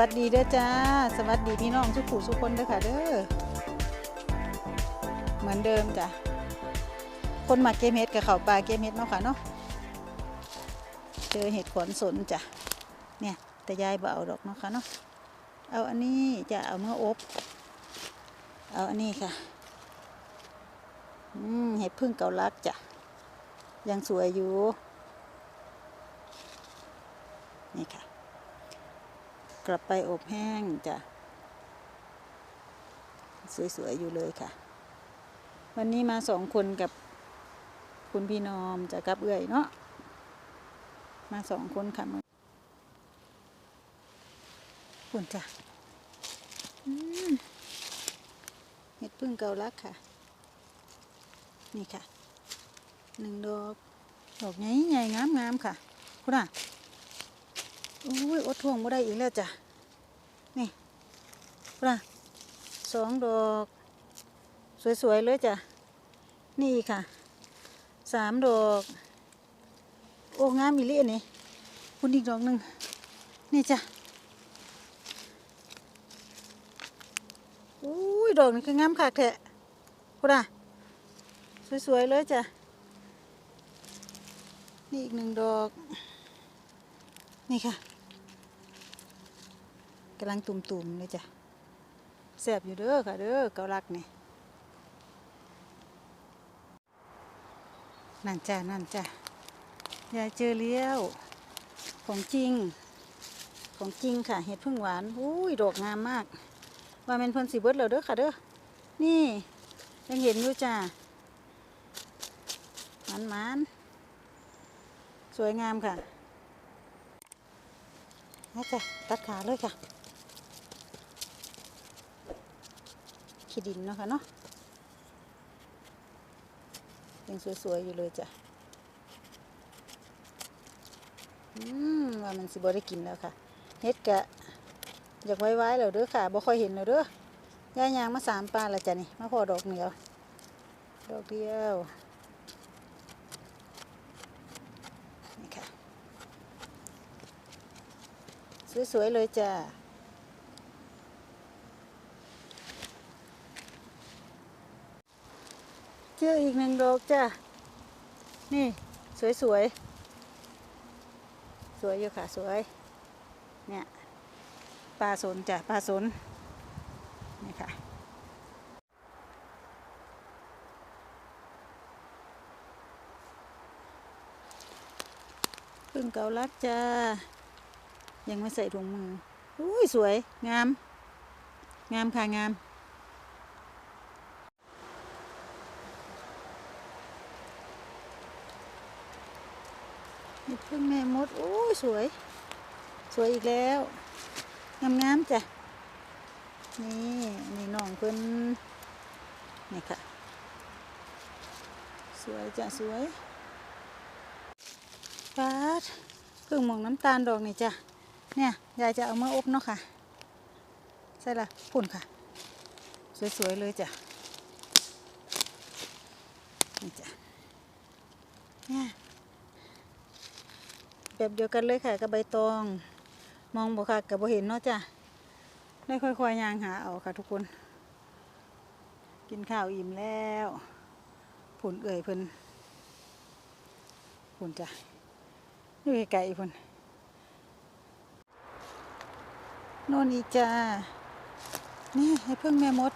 สวัสดีเด้อจ้า สวัสดีพี่น้องทุกผู้ทุกคนเด้อค่ะเด้อ เหมือนเดิมจ้ะ คนมาเก็บเห็ดกับเขาปลาเก็บเห็ดเนาะค่ะเนาะ เจอเห็ดขอนสนจ้ะ เนี่ยแต่ยายบ่เอาดอกเนาะค่ะเนาะ เอาอันนี้จะเอาเมื่ออบ เอาอันนี้ค่ะ อืมเห็ดพึ่งเกาลักจ้ะ ยังสวยอยู่ นี่ค่ะ กลับไปอบแห้งจ้ะ สวย ๆ อยู่เลยค่ะ วันนี้มาสองคนกับคุณพี่นอมจะกับเอื่อยเนาะมาสองคนค่ะมาคุณจ้ะอืมเห็ดพึ่งเกาลักค่ะ นี่ค่ะหนึ่งดอก ดอกใหญ่ใหญ่งามงามๆค่ะคุณอะ อ้ยอดทวงบ่ได้อีกแล้วจ้ะ นี่คุณอะสองดอก สวย ๆ เลยจ้ะ นี่ค่ะ สามดอก โอ้ งามอีหลีอันนี้คุณอีกดอกหนึ่ง นี่จ้ะอุ้ย ดอกนี้คืองามคักแท้คุณอะสวย ๆ เลยจ้ะ นี่อีกหนึ่งดอก นี่ค่ะ กำลังตุ่มๆเลยจ้ะแซ่บอยู่เด้อค่ะเด้อเกาลักนี่นั่นจ้ะนั่นจ้ะยายเจอเลี้ยว ของจริง ของจริงค่ะ เห็ดพึ่งหวานอุ้ยดอกงามมาก ว่าเป็นเพิ่นสีเบิร์ดแล้วเด้อค่ะเด้อนี่ยังเห็นอยู่จ้ะมันมันๆสวยงามค่ะนี่จ้ะตัดขาเลยค่ะ ขี้ดินเนาะค่ะเนาะยังสวยๆอยู่เลยจ้ะ อืมว่ามันสิบ่ได้กินแล้วค่ะเฮ็ดกะอยากไว้ๆแล้วเด้อค่ะบ่ค่อยเห็นแล้วเด้อย่ายางมาสามปลาล้วจ้ะนี่มาพอดอกเดียวดอกเดียวนี่ค่ะสวยๆเลยจ้ะ เจออีกหนึ่งดอกจ้ะ นี่สวยๆสวยอยู่ค่ะสวย เนี่ยปลาสนจ้ะปลาสนนี่ค่ะพึ่งเกาลัดจ้า ยังไม่ใส่ถุงมือ อุ้ยสวยงาม งามค่ะงาม นี่พึ่งแมดโอ้ยสวย สวยอีกแล้ว งามงามๆจ้ะ นี่นี่น้องเพิ่นนี่ค่ะ สวยจ้ะ สวยปาดพึ่งหมองน้ำตาลดอกนี่จ้ะ เนี่ยยายจะเอามาอบเนาะค่ะ ใช่ละพุ่นค่ะ สวย ๆ เลยจ้ะ นี่จ้ะเนี่ย แบบเดียวกันเลยค่ะกับใบตอง มองบ่ค่ะกับบ่เห็นเนาะจ้ะได้ค่อยๆย่างหาเอาค่ะทุกคน กินข้าวอิ่มแล้วผุนเอ่ยพิ่นผุนจ้ะอยู่ไกลๆพิ่นโน่นอีกจ้านี่ให้เพิ่งแม่มด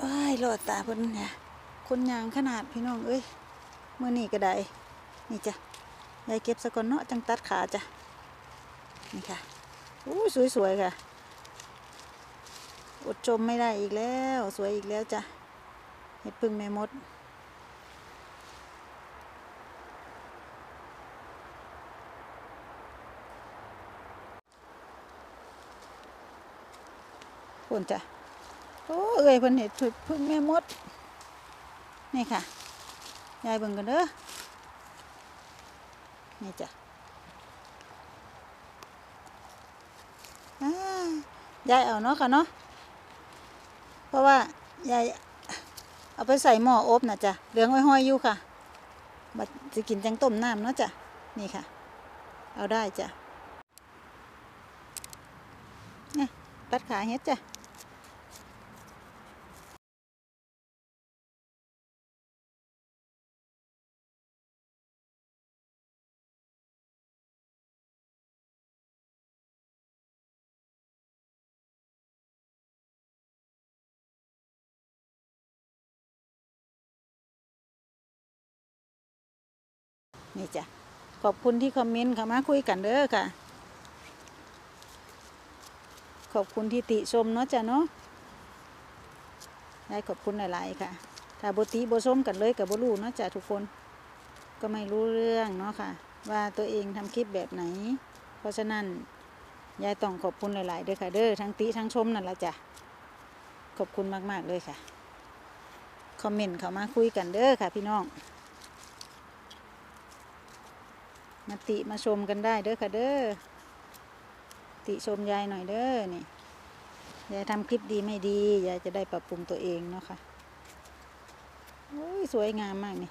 เอ้ยรอดตาพิ่นเนี่ยคนยางขนาดพี่น้องเอ้ยเมื่อนี้ก็ได้นี่จ้ะ ยายเก็บสะกอนเนาะจังตัดขาจ้ะ นี่ค่ะอู้สวยๆค่ะ อดชมไม่ได้อีกแล้ว สวยอีกแล้วจ้ะ เห็ดพึ่งแม่มด พุ่นจ้ะ โอ้เอ้ยเพิ่นเห็ดพึ่งแม่มด นี่ค่ะ ยายเบิ่งกันเด้อ นี่จ้ะยายเอาเนาะค่ะเนาะเพราะว่ายายเอาไปใส่หม้ออบนะจ้ะเหลืองห้อยๆอยู่ค่ะบัดจะกินจังต้มน้ำเนาะจ้ะนี่ค่ะ เอาได้จ้ะนี่ตัดขาเฮ็ดจ้ะ นี่จ้ะ ขอบคุณที่คอมเมนต์เข้ามาคุยกันเด้อค่ะ ขอบคุณที่ติชมเนาะจ้ะเนาะได้ขอบคุณหลายๆค่ะ ถ้าบติบชมกันเลยกับบรู้เนาะจ้ะทุกคน ก็ไม่รู้เรื่องเนาะค่ะ ว่าตัวเองทำคลิปแบบไหน เพราะฉะนั้นยายต้องขอบคุณหลายๆเด้อค่ะ เด้อทั้งติทั้งชมนั่นละจ้ะ ขอบคุณมากๆเลยค่ะ คอมเมนต์เข้ามาคุยกันเด้อค่ะพี่น้อง มาติมาชมกันได้เด้อค่ะเด้อติชมยายหน่อยเด้อนี่ยายทำคลิปดีไม่ดียายจะได้ปรับปรุงตัวเองเนาะค่ะโอ้ยสวยงามมากนี่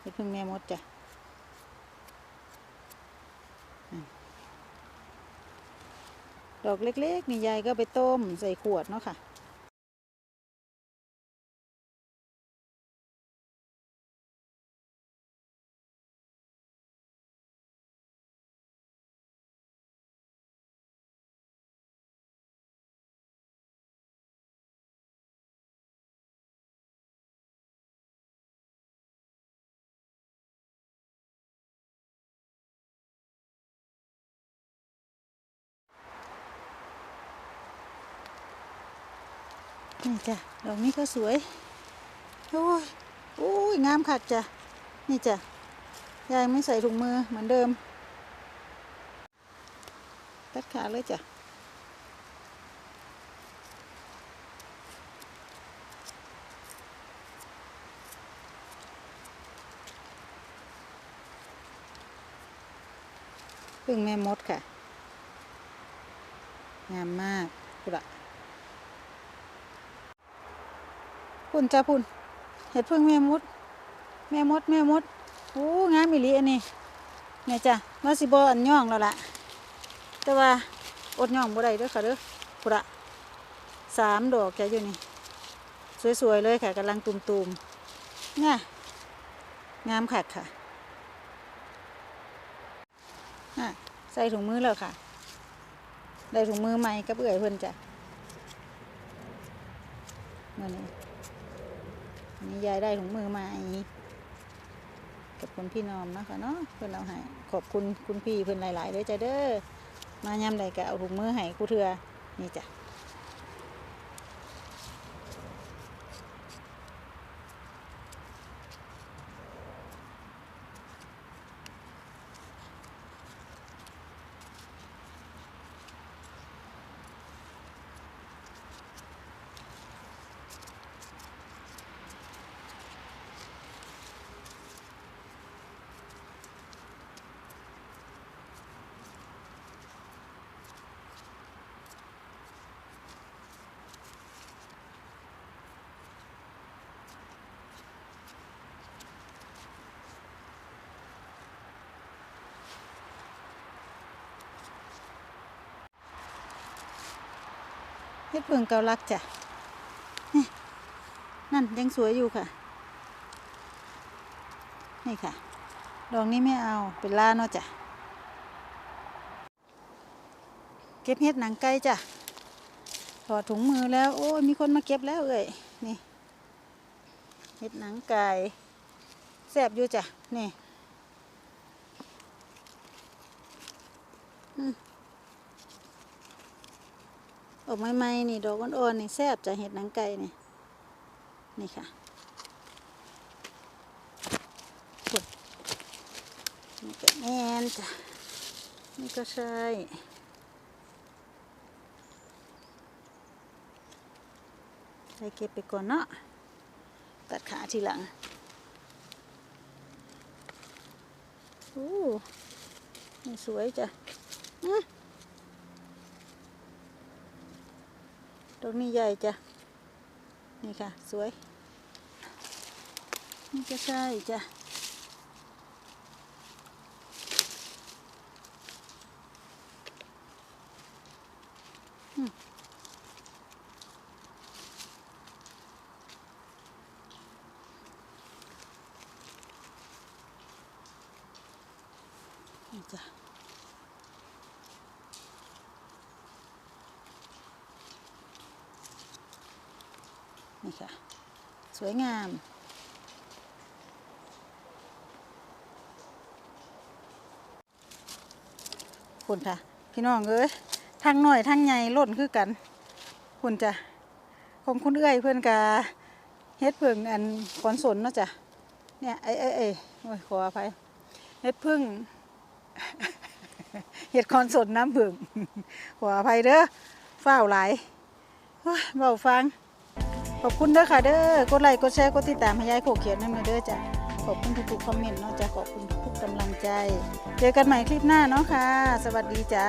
เป็นพึ่งแม่มดจ้ะดอกเล็กๆนี่ยายก็ไปต้มใส่ขวดเนาะค่ะ นี่จ้ะดอกนี้ก็สวย โอ้ยโอ้ยงามคักจ้ะ นี่จ้ะ ยายไม่ใส่ถุงมือเหมือนเดิม ตัดขาเลยจ้ะพึ่งแม่มดค่ะ งามมากกุละ พุ่นจ้าพุ่นเห็ดพึ่งแม่มด แม่มดแม่มดโอ้งามอีลีอันนี้เนี่ยจ้ะมาสิบอันย่องแล้วล่ะ แต่ว่าอดย่องบ่ได้เด้อค่ะเด้อพุระสามดอกจ้ะอยู่นี่สวยๆเลยค่ะกำลังตุ่มๆเนี่ยงามคักค่ะน่ะใส่ถุงมือแล้วค่ะ ได้ถุงมือใหม่กับเอื่อยเพิ่นจ้ะนั่นนี่ อั นี่ยายได้ถุงมือมาอีกกับคุณพี่นอมนะคะเนาะเพื่อนเราให้ขอบคุณคุณพี่เพื่อนหลายๆเลยจ้ะเด้อมายำใดก็เอาถุงมือให้กูเถือนี่จ้ะ เฮ็ดเพิ่งเกาลักจ้ะนี่นั่นยังสวยอยู่ค่ะ นี่ค่ะ ดอกนี้ไม่เอาเป็นล่าเนาะจ้ะ เก็บเฮ็ดหนังไก่จ้ะถอดถุงมือแล้ว โอ้ยมีคนมาเก็บแล้วเอ้ยนี่เฮ็ดหนังไก่แซ่บอยู่จ้ะ นี่ ออกใหม่ๆนี่ดอกอ่อนๆนี่แซ่บจะเฮ็ดหนังไก่นี่นี่ค่ะนี่ก็แม่นจ้ะนี่ก็ใช่ใส่เก็บไปก่อนเนาะตัดขาทีหลังโอ้นี่สวยจ้ะอื้อ ตรงนี้ใหญ่จ้ะ นี่ค่ะ สวย นี่ก็ใช่จ้ะจ้ะ นี่ค่ะ สวยงาม คุณค่ะ พี่น้องเอ้ยทางหน่อยทางใหญ่ล่นคือกัน คุณจ้ะของคุณเอ้อยเพื่อนกาเฮ็ดเพิ่งอันขอนสนเนาะจ้ะเนี่ยไอ้ไอ้ไอ้โอ้ยขออภัยเฮ็ดพึ่งเฮ็ดคอนสนน้ำผึ่งขออภัยเด้อเฝ้าหลายเบาฟัง ขอบคุณเด้อค่ะเด้อกดไลค์กดแชร์กดติดตามให้ยายโขกเขียนนั่นมาเด้อจ้ะขอบคุณทุกๆคอมเมนต์เนาะจ้ะขอบคุณทุกๆกำลังใจ เจอกันใหม่คลิปหน้าเนาะค่ะ สวัสดีจ้า